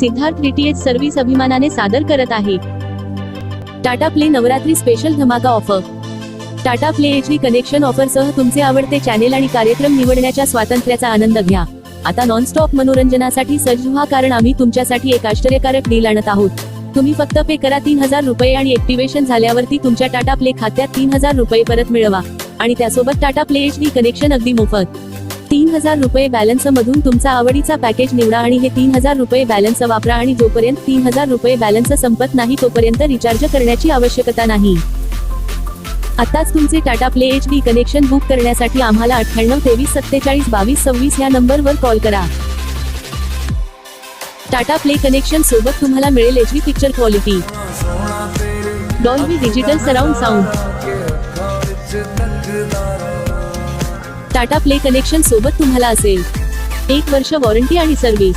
Siddharth DTH service अभिमानाने सादर करत आहे. टाटा प्ले नवरात्री स्पेशल धमाका offer Tata play H D connection offer सह तुमचे आवडते चॅनेल आणि कार्यक्रम निवडण्याच्या स्वातंत्र्याचा आनंद घ्या. आता नॉनस्टॉप मनोरंजनासाठी सज्ज व्हा कारण आम्ही तुमच्यासाठी एक आश्चर्यकारक डील आणत आहोत. तुम्ही फक्त पे करा तीन हजार रुपये आणि ऍक्टिव्हेशन झाल्यावरती तुमच्या टाटा प्ले खात्यात तीन हजार रुपये परत मिळवा. आणि त्यासोबत Tata play H D connection अगदी मोफत. तीन हजार रुपये बॅलन्स मधून तुमचा आवडीचा पॅकेज निवडा आणि हे तीन हजार रुपये बॅलन्स वापरा आणि जोपर्यंत तीन हजार रुपये बॅलन्स संपत नाही तोपर्यंत रिचार्ज करण्याची आवश्यकता नाही. आताच तुमचे Tata play H D connection book करण्यासाठी आम्हाला अठ्ठ्याण्णव तेवीस सत्तेचाळीस बावीस सव्वीस या नंबरवर कॉल करा. टाटा प्ले कनेक्शन सोबत तुम्हाला मिळेल H D picture quality Dolby digital surround sound Tata play connection सोबत तुम्हाला असेल. एक वर्ष वॉरंटी आणि सर्व्हिस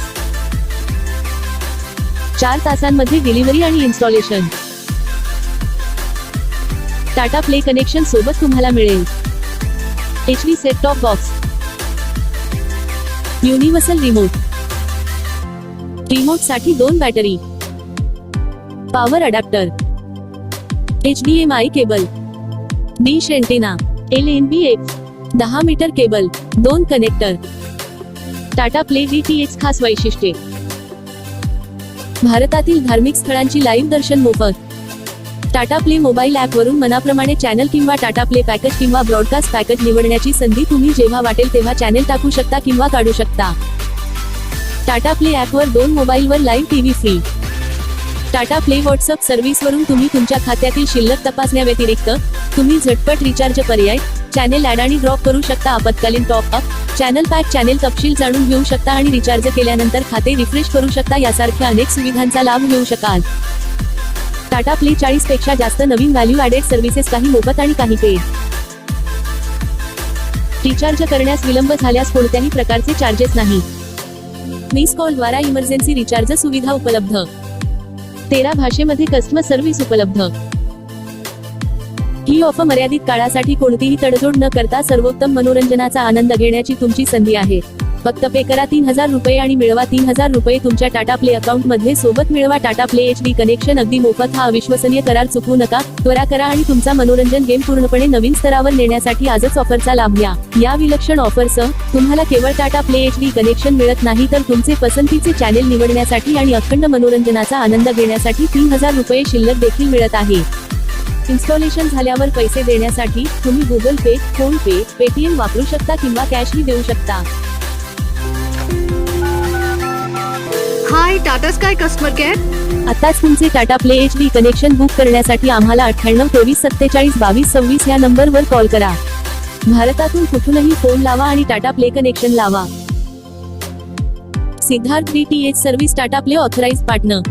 चार तासांमध्ये डिलिव्हरी आणि इन्स्टॉलेशन टाटा प्ले कनेक्शन सोबत तुम्हाला मिळेल. H D set top box universal remote रिमोटसाठी दोन battery power adapter H D M I cable dish antenna L N B X दहा मीटर केबल दोन connector. Tata play D T H खास वैशिष्ट्ये. भारतातील धार्मिक स्थळांची लाईव्ह दर्शन मोफत. टाटा प्ले मोबाईल ॲपवरून मनाप्रमाणे चॅनल किंवा टाटा प्ले पॅकेज किंवा ब्रॉडकास्ट पॅकेज निवडण्याची संधी तुम्ही जेव्हा वाटेल तेव्हा चॅनल टाकू शकता किंवा काढू शकता. टाटा प्ले ॲपवर दोन मोबाईलवर live TV free Tata play WhatsApp सर्व्हिसवरून तुम्ही तुमच्या खात्यातील शिल्लक तपासण्याव्यतिरिक्त तुम्ही झटपट रिचार्ज पर्याय चॅनेल ऍड आणि ड्रॉप करू शकता आपत्कालीन top up channel pack channel तपशील जाणून घेऊ शकता आणि रिचार्ज केल्यानंतर खाते रिफ्रेश करू शकता यासारख्या अनेक सुविधांचा लाभ घेऊ शकाल. टाटा प्ले चाळीसपेक्षा जास्त नवीन व्हॅल्यू ऍडेड सर्व्हिसेस काही मोफत आणि काही पेड रिचार्ज करण्यास विलंब झाल्यास कोणत्याही प्रकारचे चार्जेस नाही. मिस कॉल द्वारा इमर्जन्सी रिचार्ज सुविधा उपलब्ध. तेरा भाषेमध्ये कस्टमर सर्व्हिस उपलब्ध. ही ऑफर मर्यादित काळासाठी कोणतीही तडजोड न करता सर्वोत्तम मनोरंजनाचा आनंद घेण्याची तुमची संधी आहे. फक्त पे करा तीन हजार रुपये आणि मिळवा तीन हजार रुपये तुमच्या टाटा प्ले अकाउंटमध्ये सोबत मिळवा Tata play H D connection. अगदी मोफत हा अविश्वसनीय करार चुकवू नका. त्वरा करा आणि तुमचा मनोरंजन गेम पूर्णपणे नवीन स्तरावर नेण्यासाठी आजच ऑफरचा लाभ घ्या. या विलक्षण ऑफरसह तुम्हाला केवळ Tata play H D connection मिळत नाही तर तुमचे पसंतीचे चॅनेल निवडण्यासाठी आणि अखंड मनोरंजनाचा आनंद घेण्यासाठी तीन हजार रुपये शिल्लक देखील मिळत आहे. इन्स्टॉलेशन झाल्यावर पैसे देण्यासाठी तुम्ही गुगल पे फोन पे पेटीएम वापरू शकता किंवा कॅशही देऊ शकता. Hi Tata sky customer care आताच तुमचे Tata play H D connection book करण्यासाठी आम्हाला अठ्ठ्याण्णव तेवीस सत्तेचाळीस बावीस सव्वीस या नंबरवर कॉल करा. भारतातून कुठूनही फोन लावा आणि टाटा प्ले कनेक्शन लावा. Siddharth D T H service Tata play authorise partner